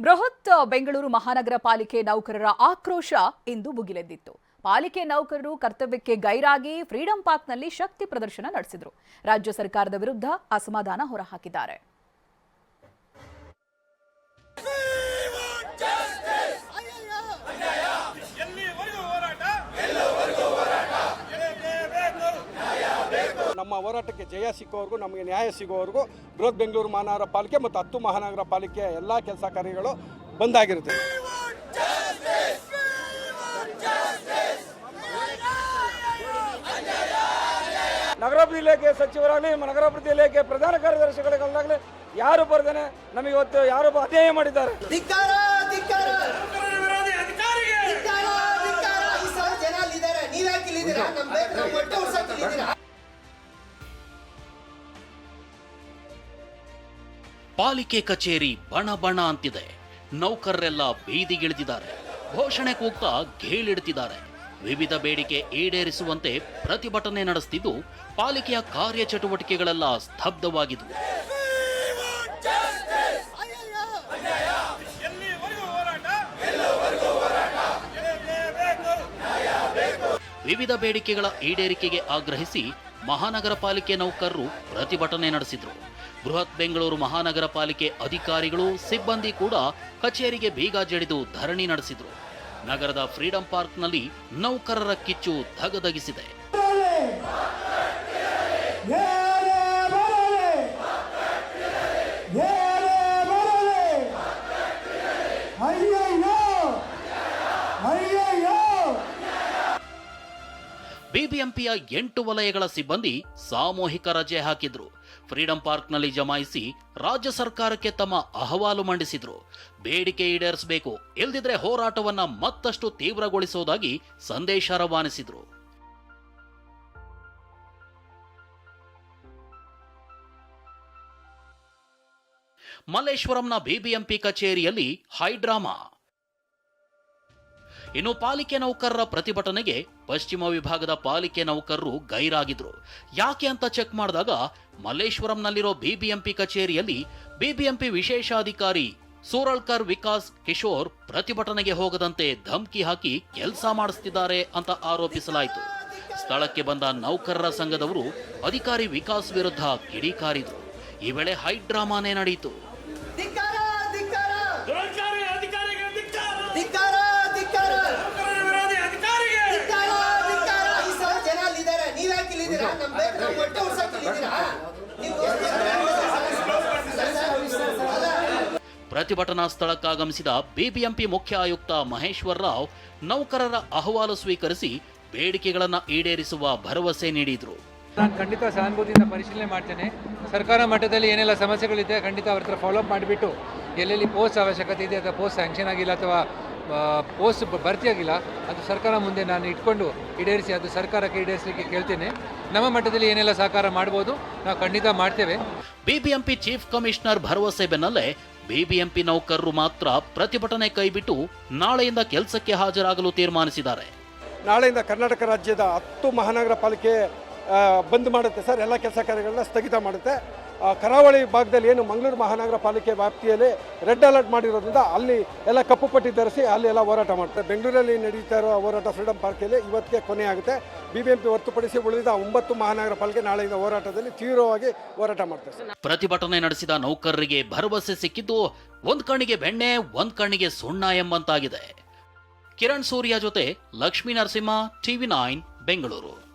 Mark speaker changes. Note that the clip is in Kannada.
Speaker 1: ಬೃಹತ್ ಬೆಂಗಳೂರು ಮಹಾನಗರ ಪಾಲಿಕೆ ನೌಕರರ ಆಕ್ರೋಶ ಇಂದು ಭುಗಿಲೆದ್ದಿತ್ತು ಪಾಲಿಕೆ ನೌಕರರು ಕರ್ತವ್ಯಕ್ಕೆ ಗೈರಾಗಿ ಫ್ರೀಡಂ ಪಾರ್ಕ್ನಲ್ಲಿ ಶಕ್ತಿ ಪ್ರದರ್ಶನ ನಡೆಸಿದರು. ರಾಜ್ಯ ಸರ್ಕಾರದ ವಿರುದ್ಧ ಅಸಮಾಧಾನ ಹೊರಹಾಕಿದ್ದಾರೆ.
Speaker 2: ನಮ್ಮ ಹೋರಾಟಕ್ಕೆ ಜಯ ಸಿಕ್ಕೋವರೆಗೂ ನಮಗೆ ನ್ಯಾಯ ಸಿಗೋವರೆಗೂ ಬೃಹತ್ ಬೆಂಗಳೂರು ಮಹಾನಗರ ಪಾಲಿಕೆ ಮತ್ತು ಹತ್ತು ಮಹಾನಗರ ಪಾಲಿಕೆ ಎಲ್ಲ ಕೆಲಸ ಕಾರ್ಯಗಳು ಬಂದಾಗಿರುತ್ತೆ. ನಗರಾಭಿವೃದ್ಧಿ ಇಲಾಖೆ ಸಚಿವರಾಗಲಿ ನಗರಾಭಿವೃದ್ಧಿ ಇಲಾಖೆ ಪ್ರಧಾನ ಕಾರ್ಯದರ್ಶಿಗಳಿಗಾಗಲಿ ಯಾರು ಬರ್ದೇನೆ ನಮಗೆ ಇವತ್ತು ಯಾರು ಅಧ್ಯಯನ ಮಾಡಿದ್ದಾರೆ?
Speaker 3: ಪಾಲಿಕೆ ಕಚೇರಿ ಬಣ ಬಣ ಅಂತಿದೆ. ನೌಕರರೆಲ್ಲ ಬೀದಿಗಿಳಿದಿದ್ದಾರೆ. ಘೋಷಣೆ ಕೂಗ್ತಾ ಘೇಳಿಡ್ತಿದ್ದಾರೆ ವಿವಿಧ ಬೇಡಿಕೆ ಈಡೇರಿಸುವಂತೆ ಪ್ರತಿಭಟನೆ ನಡೆಸುತ್ತಿದ್ದು ಪಾಲಿಕೆಯ ಕಾರ್ಯಚಟುವಟಿಕೆಗಳೆಲ್ಲ ಸ್ತಬ್ಧವಾಗಿದ್ವು.
Speaker 4: ಎಲ್ಲಿವರೆಗೂ
Speaker 3: ವಿವಿಧ ಬೇಡಿಕೆಗಳ ಈಡೇರಿಕೆಗೆ ಆಗ್ರಹಿಸಿ ಮಹಾನಗರ ಪಾಲಿಕೆ ನೌಕರರು ಪ್ರತಿಭಟನೆ ನಡೆಸಿದ್ರು. ಬೃಹತ್ ಬೆಂಗಳೂರು ಮಹಾನಗರ ಪಾಲಿಕೆ ಅಧಿಕಾರಿಗಳು, ಸಿಬ್ಬಂದಿ ಕೂಡ ಕಚೇರಿಗೆ ಬೀಗ ಜಡಿದು ಧರಣಿ ನಡೆಸಿದ್ರು. ನಗರದ ಫ್ರೀಡಂ ಪಾರ್ಕ್ನಲ್ಲಿ ನೌಕರರ ಕಿಚ್ಚು ಧಗಧಗಿಸಿದೆ. ಬಿಬಿಎಂಪಿಯ ಎಂಟು ವಲಯಗಳ ಸಿಬ್ಬಂದಿ ಸಾಮೂಹಿಕ ರಜೆ ಹಾಕಿದ್ರು. ಫ್ರೀಡಂ ಪಾರ್ಕ್ನಲ್ಲಿ ಜಮಾಯಿಸಿ ರಾಜ್ಯ ಸರ್ಕಾರಕ್ಕೆ ತಮ್ಮ ಅಹವಾಲು ಮಂಡಿಸಿದ್ರು. ಬೇಡಿಕೆ ಈಡೇರಿಸಬೇಕು, ಇಲ್ದಿದ್ರೆ ಹೋರಾಟವನ್ನ ಮತ್ತಷ್ಟು ತೀವ್ರಗೊಳಿಸುವುದಾಗಿ ಸಂದೇಶ ರವಾನಿಸಿದ್ರು. ಮಲ್ಲೇಶ್ವರಂನ ಬಿಬಿಎಂಪಿ ಕಚೇರಿಯಲ್ಲಿ ಹೈಡ್ರಾಮಾ ಇನ್ನು ಪಾಲಿಕೆ ನೌಕರರ ಪ್ರತಿಭಟನೆಗೆ ಪಶ್ಚಿಮ ವಿಭಾಗದ ಪಾಲಿಕೆ ನೌಕರರು ಗೈರಾಗಿದ್ರು. ಯಾಕೆ ಅಂತ ಚೆಕ್ ಮಾಡಿದಾಗ ಮಲ್ಲೇಶ್ವರಂನಲ್ಲಿರೋ ಬಿಬಿಎಂಪಿ ಕಚೇರಿಯಲ್ಲಿ ಬಿಬಿಎಂಪಿ ವಿಶೇಷಾಧಿಕಾರಿ ಸೂರಳ್ಕರ್ ವಿಕಾಸ್ ಕಿಶೋರ್ ಪ್ರತಿಭಟನೆಗೆ ಹೋಗದಂತೆ ಧಮ್ಕಿ ಹಾಕಿ ಕೆಲಸ ಮಾಡಿಸ್ತಿದ್ದಾರೆ ಅಂತ ಆರೋಪಿಸಲಾಯಿತು. ಸ್ಥಳಕ್ಕೆ ಬಂದ ನೌಕರರ ಸಂಘದವರು ಅಧಿಕಾರಿ ವಿಕಾಸ್ ವಿರುದ್ಧ ಕಿಡಿಕಾರಿದರು. ಈ ವೇಳೆ ಹೈಡ್ರಾಮಾನೇ ನಡೆಯಿತು. ಪ್ರತಿಭಟನಾ ಸ್ಥಳಕ್ಕಾಗಮಿಸಿದ ಬಿಬಿಎಂಪಿ ಮುಖ್ಯ ಆಯುಕ್ತ ಮಹೇಶ್ವರ್ ರಾವ್ ನೌಕರರ ಅಹವಾಲು ಸ್ವೀಕರಿಸಿ ಬೇಡಿಕೆಗಳನ್ನು ಈಡೇರಿಸುವ ಭರವಸೆ ನೀಡಿದರು.
Speaker 5: ನಾನು ಖಂಡಿತ ಸಹಾನುಭೂತಿಯಿಂದ ಪರಿಶೀಲನೆ ಮಾಡ್ತೇನೆ. ಸರ್ಕಾರ ಮಟ್ಟದಲ್ಲಿ ಏನೆಲ್ಲ ಸಮಸ್ಯೆಗಳಿದೆ ಖಂಡಿತ ಅವ್ರ ಹತ್ರ ಫಾಲೋಅಪ್ ಮಾಡಿಬಿಟ್ಟು ಎಲ್ಲೆಲ್ಲಿ ಪೋಸ್ಟ್ ಅವಶ್ಯಕತೆ ಇದೆ ಅಥವಾ ಪೋಸ್ಟ್ ಸ್ಯಾಂಕ್ಷನ್ ಆಗಿಲ್ಲ ಅಥವಾ ಪೋಸ್ಟ್ ಭರ್ತಿಯಾಗಿಲ್ಲ ಅದು ಸರ್ಕಾರ ಮುಂದೆ ನಾನು ಇಟ್ಕೊಂಡು ಈಡೇರಿಸಿ ಅದು ಸರ್ಕಾರಕ್ಕೆ ಈಡೇರಿಸಲಿಕ್ಕೆ ಕೇಳ್ತೇನೆ. ನಮ್ಮ ಮಟ್ಟದಲ್ಲಿ ಏನೆಲ್ಲ ಸಹಕಾರ ಮಾಡ್ಬೋದು ನಾವು ಖಂಡಿತ ಮಾಡ್ತೇವೆ.
Speaker 3: ಬಿಬಿಎಂಪಿ ಚೀಫ್ ಕಮಿಷನರ್ ಭರವಸೆ ಬೆನ್ನಲ್ಲೇ ಬಿಬಿಎಂಪಿ ನೌಕರರು ಮಾತ್ರ ಪ್ರತಿಭಟನೆ ಕೈಬಿಟ್ಟು ನಾಳೆಯಿಂದ ಕೆಲಸಕ್ಕೆ ಹಾಜರಾಗಲು ತೀರ್ಮಾನಿಸಿದ್ದಾರೆ.
Speaker 2: ನಾಳೆಯಿಂದ ಕರ್ನಾಟಕ ರಾಜ್ಯದ ಹತ್ತು ಮಹಾನಗರ ಪಾಲಿಕೆ ಬಂದ್ ಮಾಡುತ್ತೆ ಸರ್. ಎಲ್ಲ ಕೆಲಸ ಕಾರ್ಯಗಳನ್ನ ಸ್ಥಗಿತ ಮಾಡುತ್ತೆ. ಕರಾವಳಿ ಭಾಗದಲ್ಲಿ ಏನು ಮಂಗಳೂರು ಮಹಾನಗರ ಪಾಲಿಕೆ ವ್ಯಾಪ್ತಿಯಲ್ಲಿ ರೆಡ್ ಅಲರ್ಟ್ ಮಾಡಿರೋದ್ರಿಂದ ಅಲ್ಲಿ ಎಲ್ಲ ಕಪ್ಪು ಪಟ್ಟಿ ಧರಿಸಿ ಅಲ್ಲಿ ಎಲ್ಲ ಹೋರಾಟ ಮಾಡ್ತಾರೆ. ಬೆಂಗಳೂರಲ್ಲಿ ನಡೀತಾ ಇರೋ ಹೋರಾಟ ಫ್ರೀಡಮ್ ಪಾರ್ಕಲ್ಲಿ ಇವತ್ತಿಗೆ ಕೊನೆ ಆಗುತ್ತೆ. ಬಿ ಬಿ ಹೊರತುಪಡಿಸಿ ಉಳಿದ ಒಂಬತ್ತು ಮಹಾನಗರ ಪಾಲಿಕೆ ನಾಳೆಯಿಂದ ಹೋರಾಟದಲ್ಲಿ ತೀವ್ರವಾಗಿ ಹೋರಾಟ ಮಾಡ್ತಾರೆ.
Speaker 3: ಪ್ರತಿಭಟನೆ ನಡೆಸಿದ ನೌಕರರಿಗೆ ಭರವಸೆ ಸಿಕ್ಕಿದ್ದು ಒಂದ್ ಕಣ್ಣಿಗೆ ಬೆಣ್ಣೆ, ಒಂದ್ ಕಣ್ಣಿಗೆ ಸುಣ್ಣ ಎಂಬಂತಾಗಿದೆ. ಕಿರಣ್ ಸೂರ್ಯ ಜೊತೆ ಲಕ್ಷ್ಮೀ ನರಸಿಂಹ, ಟಿವಿ ನೈನ್, ಬೆಂಗಳೂರು.